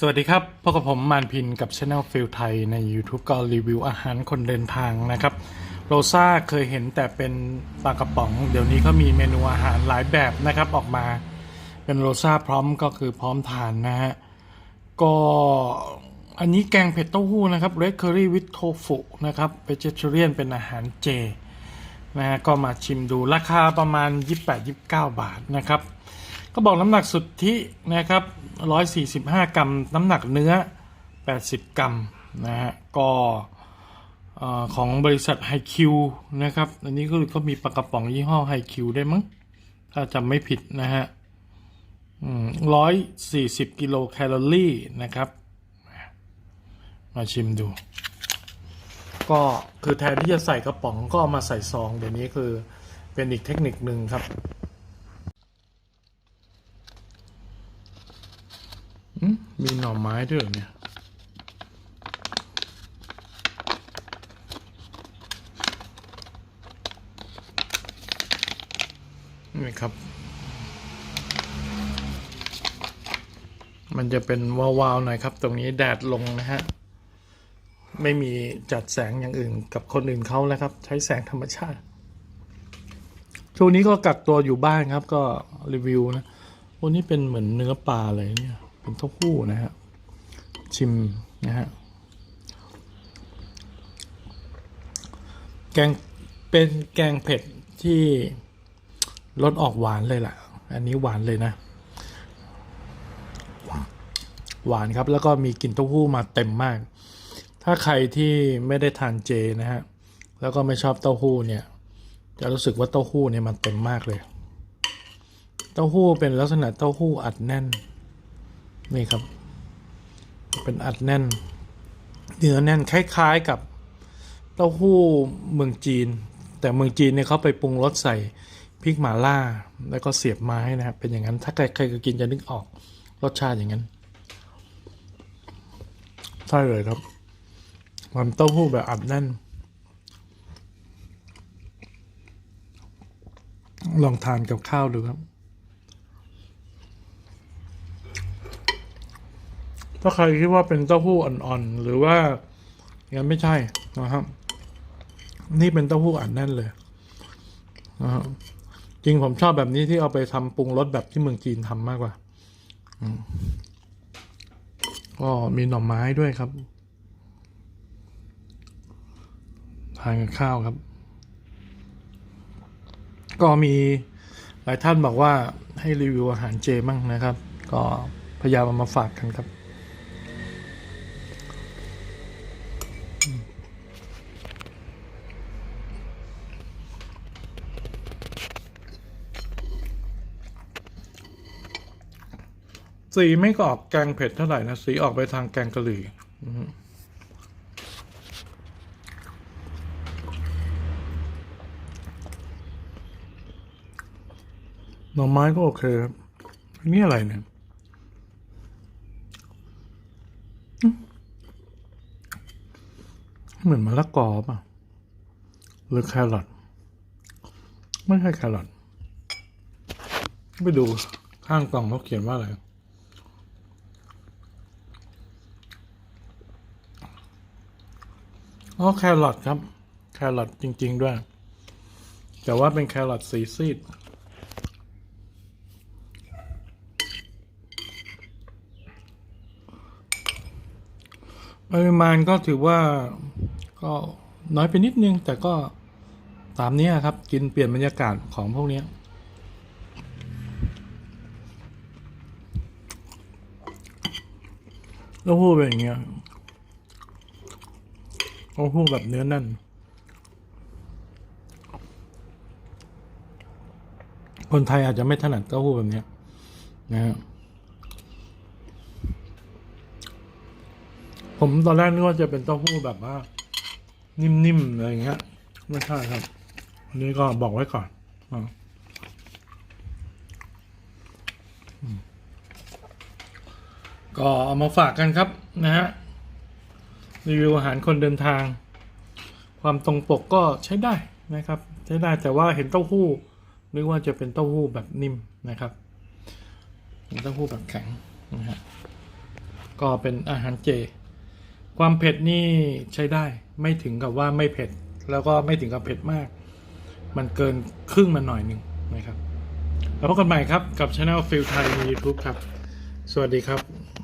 สวัสดีครับพบกับผมมานพินกับช anel ฟิลไทยใน YouTube ก็รีวิวอาหารคนเดินทางนะครับโรซ่าเคยเห็นแต่เป็นปลากระป๋อง เดี๋ยวนี้ก็มีเมนูอาหารหลายแบบนะครับออกมาเป็นโรซ่าพร้อมก็คือพร้อมทานนะฮะก็อันนี้แกงเผ็ดเต้าหู้นะครับ Red Curry with Tofu นะครับ Vegetarian เป็นอาหารเจนะฮะก็มาชิมดูราคาประมาณ 28-29 บาทนะครับ ก็บอกน้ำหนักสุทธินะครับ 145 กรัม น้ำหนักเนื้อ 80 กรัมนะฮะก็ของบริษัทไฮคิวนะครับ อันนี้ก็เขามีปลากระป๋องยี่ห้อไฮคิวได้มั้ง ถ้าจำไม่ผิดนะฮะร้อยสี่สิบกิโลแคลอรี่นะครับ มาชิมดู ก็คือแทนที่จะใส่กระป๋องก็เอามาใส่ซอง เดี๋ยวนี้คือเป็นอีกเทคนิคหนึ่งครับ มีหน่อไม้ด้วยเหรอเนี่ย นี่ครับ มันจะเป็นวาวๆหน่อยครับ ตรงนี้แดดลงนะฮะ ไม่มีจัดแสงอย่างอื่นกับคนอื่นเขาแล้วครับ ใช้แสงธรรมชาติ ช่วงนี้ก็กักตัวอยู่บ้านครับก็รีวิวนะวันนี้เป็นเหมือนเนื้อปลาเลยเนี่ย เป็นเต้าหู้นะฮะชิมนะฮะแกงเป็นแกงเผ็ดที่รสออกหวานเลยล่ะ อันนี้หวานเลยนะ หวานครับแล้วก็มีกลิ่นเต้าหู้มาเต็มมาก ถ้าใครที่ไม่ได้ทานเจนะฮะแล้วก็ไม่ชอบเต้าหู้เนี่ย จะรู้สึกว่าเต้าหู้เนี่ยมันเต็มมากเลย เต้าหู้เป็นลักษณะเต้าหู้อัดแน่น นี่ครับ เป็นอัดแน่นเนื้อแน่นคล้ายๆกับเต้าหู้เมืองจีน แต่เมืองจีนเนี่ยเขาไปปรุงรสใส่พริกหม่าล่า แล้วก็เสียบไม้นะครับเป็นอย่างนั้นถ้าใครใครก็กินจะนึกออกรสชาติอย่างนั้นใช่เลยครับมันเต้าหู้แบบอัดแน่น ลองทานกับข้าวดูครับ ถ้าใครคิดว่าเป็นเต้าหู้อ่อนๆหรือว่างั้นไม่ใช่นะครับ นี่เป็นเต้าหู้อัดแน่นเลยนะครับจริงผมชอบแบบนี้ที่เอาไปทำปรุงรสแบบที่เมืองจีนทำมากกว่าก็มีหน่อไม้ด้วยครับ ทานกับข้าวครับ ก็มีหลายท่านบอกว่าให้รีวิวอาหารเจมั่งนะครับ ก็พยายามมาฝากกันครับ สีไม่ก็ออกแกงเผ็ดเท่าไหร่นะสีออกไปทางแกงกะหรี่หน่อไม้ก็โอเคครับนี่อะไรเนี่ยเหมือนมะละกอป่ะ หรือแครอทไม่ใช่แครอทไปดูข้างกล่องเขาเขียนว่าอะไร อ๋อแครอทครับ แครอทจริง ๆ ด้วย แต่ว่าเป็นแครอทสีซีดปริมาณก็ถือว่าก็น้อยไปนิดนึง แต่ก็ตามนี้ครับ กินเปลี่ยนบรรยากาศของพวกนี้แล้วพูดเป็นอย่างเงี้ย เต้าหู้แบบเนื้อแน่น คนไทยอาจจะไม่ถนัดเต้าหู้แบบนี้นะฮะผมตอนแรกนึกว่าจะเป็นเต้าหู้แบบว่า นิ่มๆอะไรอย่างเงี้ยไม่ใช่ครับอันนี้ก็บอกไว้ก่อนอาอืมก็เอามาฝากกันครับนะฮะ รีวิวอาหารคนเดินทาง ความตรงปกก็ใช้ได้นะครับ ใช้ได้แต่ว่าเห็นเต้าหู้นึกว่าจะเป็นเต้าหู้แบบนิ่มนะครับเป็นเต้าหู้แบบแข็งนะฮะก็เป็นอาหารเจ ความเผ็ดนี่ใช้ได้ไม่ถึงกับว่าไม่เผ็ด แล้วก็ไม่ถึงกับเผ็ดมากมันเกินครึ่งมาหน่อยหนึ่งนะครับ แล้วพบกันใหม่ครับกับช anel ฟิลไทยใน YouTube ครับ สวัสดีครับ